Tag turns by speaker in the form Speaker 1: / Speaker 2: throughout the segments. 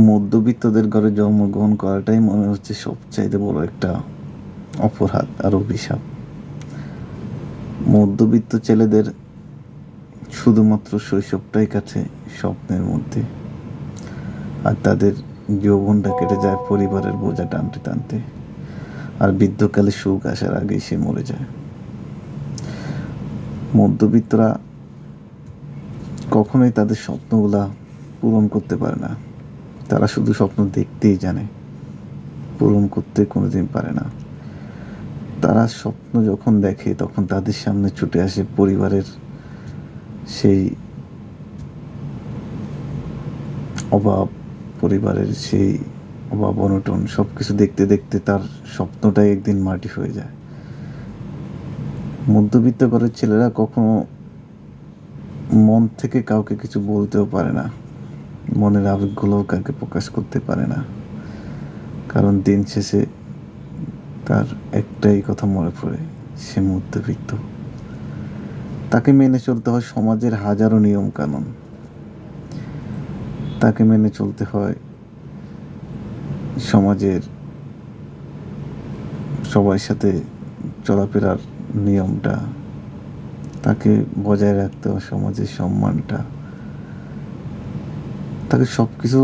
Speaker 1: মধ্যবিত্তদের ঘরে জন্মগ্রহণ করাটাই মনে হচ্ছে সবচাইতে বড় একটা অপরাধ আর অভিশাপ। মধ্যবিত্ত ছেলেদের শুধুমাত্র শৈশবটাই কাছে স্বপ্নের মধ্যে। আর তাদের যৌবনটা কেটে যায় পরিবারের বোঝা টানতে টানতে। আর বৃদ্ধকালে সুখ আসার আগেই সে মরে যায়। মধ্যবিত্তরা কখনোই তাদের স্বপ্নগুলা পূরণ করতে পারে না। তারা শুধু স্বপ্ন দেখতেই জানে, পূরণ করতে কোনোদিন পারে না। তারা স্বপ্ন যখন দেখে, তখন তাদের সামনে ছুটে আসে পরিবারের সেই অভাব, পরিবারের সেই অভাব, অনটন সব কিছু দেখতে দেখতে তার স্বপ্নটাই একদিন মাটি হয়ে যায়। মধ্যবিত্ত ঘরের ছেলেরা কখনো মন থেকে কাউকে কিছু বলতেও পারে না। মনের আবেগগুলোও কাউকে প্রকাশ করতে পারে না। কারণ দিন শেষে তার একটাই কথা মনে পড়ে, সে মধ্যবিত্ত তাকে মেনে চলতে হয় সমাজের হাজারো নিয়ম কানুন তাকে মেনে চলতে হয় সমাজের সবার সাথে চলাফেরার নিয়মটা। তাকে বজায় রাখতে হয় সমাজের সম্মানটা। তাকে সব কিছু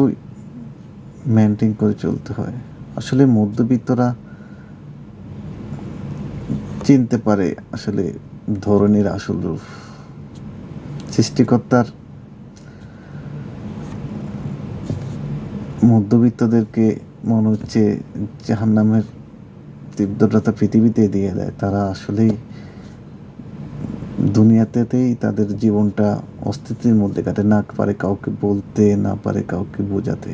Speaker 1: মেনটেন করে চলতে হয়। আসলে মধ্যবিত্তরা চিনতে পারে আসলে ধরনের আসল রূপ। সৃষ্টিকর্তার মধ্যবিত্তদেরকে মনে হচ্ছে জাহান নামের তীব্রতা পৃথিবীতে দিয়ে দেয়। তারা আসলেই দুনিয়াতেতেই তাদের জীবনটা অস্তিত্বের মধ্যে কাটে। না পারে কাউকে বলতে, না পারে কাউকে বোঝাতে।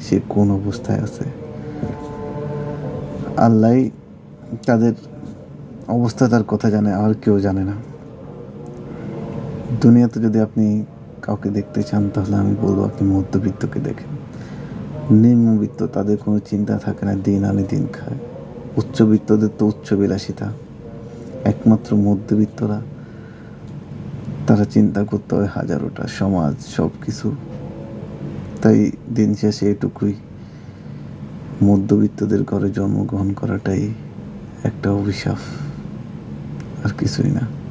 Speaker 1: সে কোন অবস্থায় আছে? আল্লাহ তাদের অবস্থা তার কথা জানে, আর কেউ জানে না। দুনিয়াতে যদি আপনি কাউকে দেখতে চান, তাহলে আমি বলব আপনি মধ্যবিত্তকে দেখেন। নিম্নবিত্ত, তাদের কোনো চিন্তা থাকে না, দিন আনে দিন খায়। উচ্চবিত্তদের তো উচ্চ বিলাসিতা একমাত্র মধ্যবিত্তরা তারা চিন্তা করতে হয় হাজারোটা সমাজ সব কিছু তাই দিন শেষে এটুকুই। মধ্যবিত্তদের ঘরে জন্মগ্রহণ করাটাই একটা অভিশাপ। আর কিছুই না।